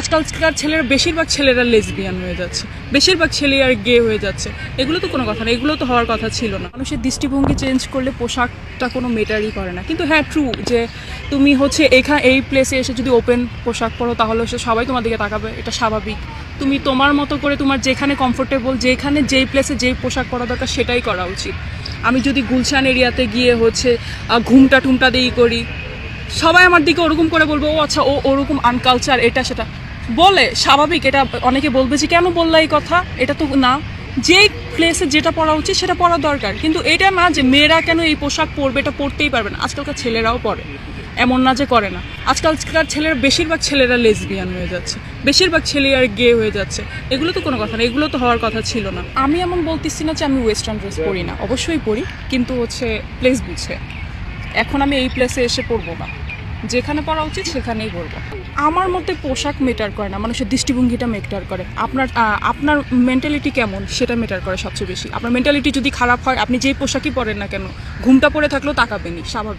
আজকালকার ছেলেরা, বেশিরভাগ ছেলেরা লেসবিয়ান হয়ে যাচ্ছে। বেশিরভাগ ছেলে আর গে হয়ে যাচ্ছে। এগুলো তো কোনো কথা না, এগুলো তো হওয়ার কথা ছিল না। মানুষের দৃষ্টিভঙ্গি চেঞ্জ করলে পোশাকটা কোনো মেটারই করে না। কিন্তু হ্যাঁ ট্রু যে তুমি হচ্ছে এখানে এই প্লেসে এসে যদি ওপেন পোশাক পরো, তাহলে সে সবাই তোমার দিকে তাকাবে, এটা স্বাভাবিক। তুমি তোমার মতো করে তোমার যেখানে কমফোর্টেবল যেখানে যেই প্লেসে যেই পোশাক পরা দরকার, সেটাই করা উচিত। আমি যদি গুলশান এরিয়াতে গিয়ে হচ্ছে ঘুমটা টুমটা দিয়েই করি, সবাই আমার দিকে ওরকম করে বলব, ও আচ্ছা ও ওরকম আনকালচার এটা সেটা। বলে, স্বাভাবিক, এটা অনেকে বলবে যে কেন বললা এই কথা? এটা তো না। যেই প্লেসে যেটা পড়া উচিত, সেটা পড়া দরকার। কিন্তু এটা না যে মেয়েরা কেন এই পোশাক পরবে, এটা পরতেই পারবে না। আজকালকার ছেলেরাও পরে। এমন না যে করে না। আজকালকার ছেলেরা, বেশিরভাগ ছেলেরা লেসবিয়ান হয়ে যাচ্ছে। বেশিরভাগ ছেলে আর গে হয়ে যাচ্ছে। এগুলো তো কোনো কথা না। এগুলো তো হওয়ার কথা ছিল না। আমি এমন বলতেছি না যে আমি ওয়েস্টার্ন ড্রেস পরি না। অবশ্যই পরি। কিন্তু হচ্ছে প্লেস বুঝে। এখন আমি এই প্লেসে এসে পড়ব না। যেখানে পড়া উচিত সেখানেই পড়ব আমার মতে পোশাক মেটার করে না, মানুষের দৃষ্টিভঙ্গিটা মেটার করে। আপনার আপনার মেন্টালিটি কেমন? সেটা মেটার করে সবচেয়ে বেশি। আপনার মেন্টালিটি যদি খারাপ হয়, আপনি যেই পোশাকই পরেন না কেন, ঘুমটা পরে থাকলেও তাকাবেনি স্বাভাবিক।